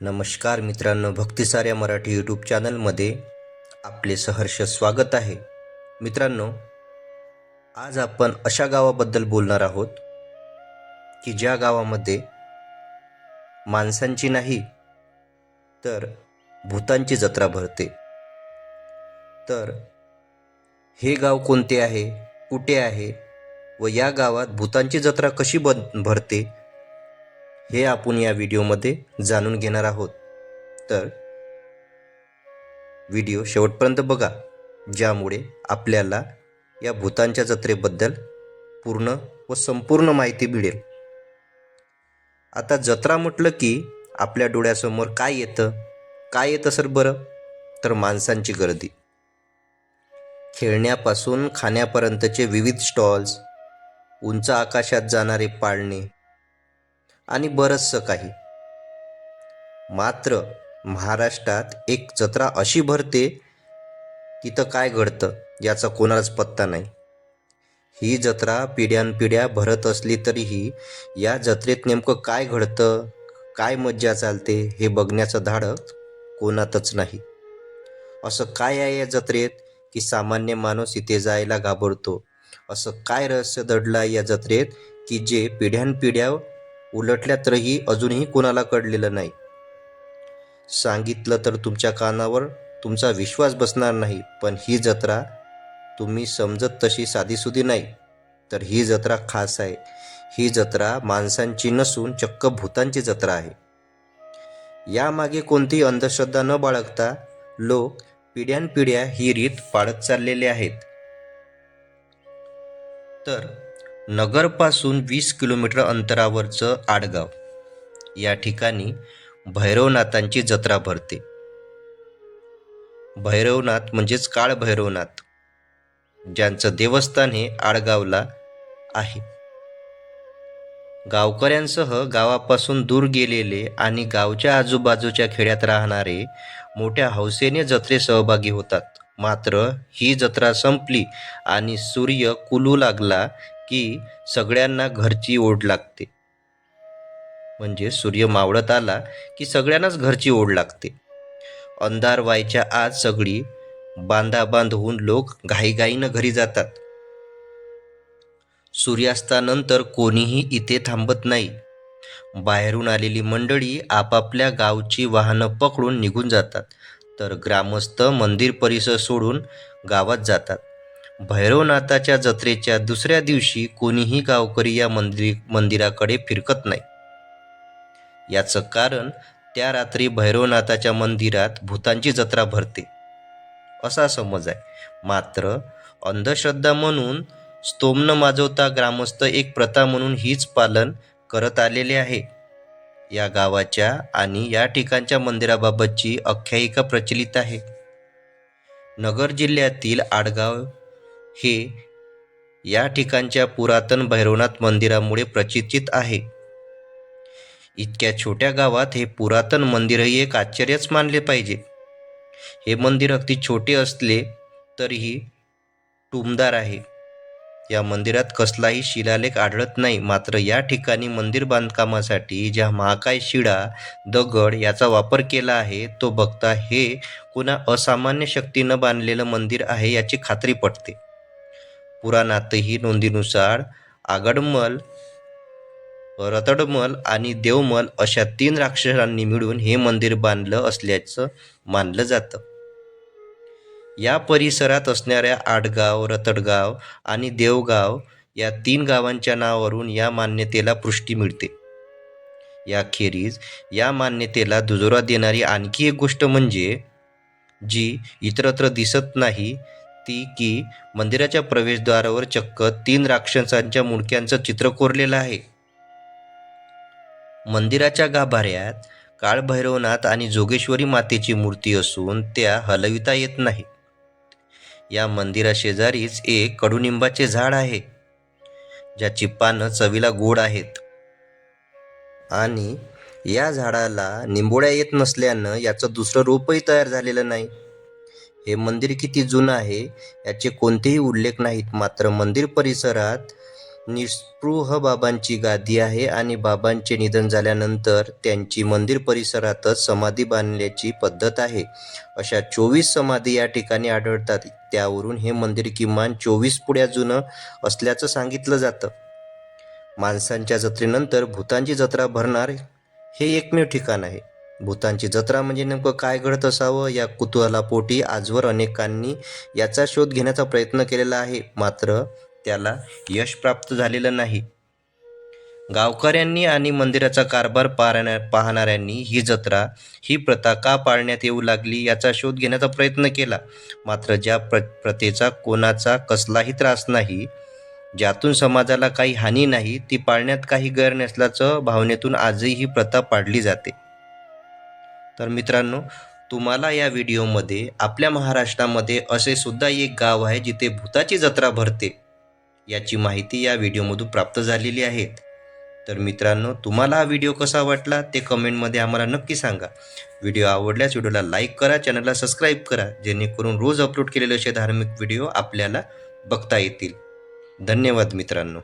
नमस्कार मित्रांनो भक्तिसाऱ्या मराठी यूट्यूब चॅनलमध्ये आपले सहर्ष स्वागत आहे. मित्रांनो आज आपण अशा गावाबद्दल बोलणार आहोत की ज्या गावामध्ये माणसांची नाही तर भूतांची जत्रा भरते. तर हे गाव कोणते आहे कुठे आहे व या गावात भूतांची जत्रा कशी बन भरते? हे आपण या व्हिडिओमध्ये जाणून घेणार आहोत. तर व्हिडिओ शेवटपर्यंत बघा ज्यामुळे आपल्याला या भूतांच्या जत्रेबद्दल पूर्ण व संपूर्ण माहिती मिळेल. आता जत्रा म्हटलं की आपल्या डोळ्यासमोर काय येतं? काय येतं सर बरं? तर माणसांची गर्दी. खेळण्यापासून खाण्यापर्यंतचे विविध स्टॉल्स उंच आकाशात जाणारे पाळणे आणि बरंचसं काही. मात्र महाराष्ट्रात एक जत्रा अशी भरते तिथं काय घडतं याचा कोणालाच पत्ता नाही. ही जत्रा पिढ्यानपिढ्या भरत असली तरीही या जत्रेत नेमकं काय घडतं काय मज्जा चालते हे बघण्याचं धाडक कोणातच नाही. असं काय आहे या जत्रेत की सामान्य माणूस इथे जायला घाबरतो? असं काय रहस्य दडलं आहे या जत्रेत की जे पिढ्यानपिढ्या उलटल्या तरीही अजूनही कोणाला कळलेलं नाही. सांगितलं तर तुमच्या कानावर तुमचा विश्वास बसणार नाही पण ही जत्रा तुम्ही समजत तशी साधीसुधी नाही. तर ही जत्रा खास आहे. ही जत्रा माणसांची नसून चक्क भूतांची जत्रा आहे. यामागे कोणतीही अंधश्रद्धा न बाळगता लोक पिढ्यानपिढ्या ही रीत पाळत चाललेले आहेत. तर नगरपासून वीस किलोमीटर अंतरावरचं आडगाव. या ठिकाणी भैरवनाथांची जत्रा भरते. भैरवनाथ म्हणजेच काळ भैरवनाथ. ज्यांचं देवस्थान हे आडगावला आहे. गावकऱ्यांसह गावापासून दूर गेलेले आणि गावच्या आजूबाजूच्या खेड्यात राहणारे मोठ्या हौसेने जत्रे सहभागी होतात. मात्र ही जत्रा संपली आणि सूर्य कुलू लागला की सगळ्यांना घरची ओढ लागते. म्हणजे सूर्य मावळत आला की सगळ्यांनाच घरची ओढ लागते. अंधार व्हायच्या आज सगळी बांधाबांध होऊन लोक घाईघाईनं घरी जातात. सूर्यास्तानंतर कोणीही इथे थांबत नाही. बाहेरून आलेली मंडळी आपापल्या गावची वाहनं पकडून निघून जातात. तर ग्रामस्थ मंदिर परिसर सोडून गावात जातात. भैरवनाथाच्या जत्रेच्या दुसऱ्या दिवशी कोणीही गावकरी या मंदिर मंदिराकडे फिरकत नाही. याचं कारण त्या रात्री भैरवनाथाच्या मंदिरात भूतांची जत्रा भरते. असा समज आहे. मात्र अंधश्रद्धा म्हणून स्तोमनं माजवता ग्रामस्थ एक प्रथा म्हणून हीच पालन करत आलेले आहे. या गावाच्या आणि या ठिकाणच्या मंदिराबाबतची आख्यायिका प्रचलित आहे. नगर जिल्ह्यातील आडगाव हे या ठिकाणच्या पुरातन भैरवनाथ मंदिरामुळे प्रचितीत आहे. इतक्या छोट्या गावात हे पुरातन मंदिरही एक आश्चर्यच मानले पाहिजे. हे मंदिर अगदी छोटे असले तरीही टुमदार आहे. या मंदिरात कसलाही शिलालेख आढळत नाही मात्र या ठिकाणी मंदिर बांधकामासाठी ज्या महाकाय शिडा दगड याचा वापर केला आहे तो बघता हे कोणा असामान्य शक्तीनं बांधलेलं मंदिर आहे याची खात्री पटते. पुराणातही नोंदीनुसार आगडमल रतडमल आणि देवमल अशा तीन राक्षसांनी मिळून हे मंदिर बांधलं असल्याचं मानलं जातं. या परिसरात असणाऱ्या आडगाव रतडगाव आणि देवगाव या तीन गावांच्या नावावरून या मान्यतेला पुष्टी मिळते. याखेरीज या मान्यतेला दुजोरा देणारी आणखी एक गोष्ट म्हणजे जी इतरत्र दिसत नाही ती की मंदिराच्या प्रवेशद्वारावर चक्क तीन राक्षसांच्या मुडक्यांचं चित्र कोरलेलं आहे. मंदिराच्या गाभाऱ्यात काळभैरवनाथ आणि जोगेश्वरी मातेची मूर्ती असून त्या हलविता येत नाही. या मंदिराशेजारीच एक कडुनिंबाचे झाड आहे ज्याची पानं चवीला गोड आहेत. आणि या झाडाला निंबोळ्या येत नसल्यानं याचं दुसरं रोपही तयार झालेलं नाही. हे मंदिर किती जुनं आहे याचे कोणतेही उल्लेख नाहीत. मात्र मंदिर परिसरात निस्पृह बाबांची गादी आहे आणि बाबांचे निधन झाल्यानंतर त्यांची मंदिर परिसरातच समाधी बांधण्याची पद्धत आहे. अशा चोवीस समाधी या ठिकाणी आढळतात. त्यावरून हे मंदिर किमान चोवीस पुढ्या जुनं असल्याचं सांगितलं जातं. माणसांच्या जत्रेनंतर भूतांची जत्रा भरणार हे एकमेव ठिकाण आहे. भूतांची जत्रा म्हणजे नेमकं काय घडत असावं? या कुतूहलापोटी आजवर अनेकांनी याचा शोध घेण्याचा प्रयत्न केलेला आहे. मात्र त्याला यश प्राप्त झालेलं नाही. गावकऱ्यांनी आणि मंदिराचा कारभार पाहण्या पाहणाऱ्यांनी ही जत्रा ही प्रथा का पाळण्यात येऊ लागली याचा शोध घेण्याचा प्रयत्न केला. मात्र ज्या प्र प्रथेचा कोणाचा कसलाही त्रास नाही ज्यातून समाजाला काही हानी नाही ती पाळण्यात काही गैर नसल्याचं भावनेतून आजही ही प्रथा पाडली जाते. तर मित्रांनो तुम्हाला या व्हिडिओमध्ये आपल्या महाराष्ट्रामध्ये असे सुद्धा एक गाव आहे जिथे भूताची जत्रा भरते. याची माहिती या व्हिडिओमधून प्राप्त झालेली आहे. तर मित्रांनो तुम्हाला हा व्हिडिओ कसा वाटला ते कमेंटमध्ये आम्हाला नक्की सांगा. व्हिडिओ आवडल्यास व्हिडिओला लाईक करा चॅनलला सबस्क्राईब करा जेणेकरून रोज अपलोड केलेले असे धार्मिक व्हिडिओ आपल्याला बघता येतील. धन्यवाद मित्रांनो.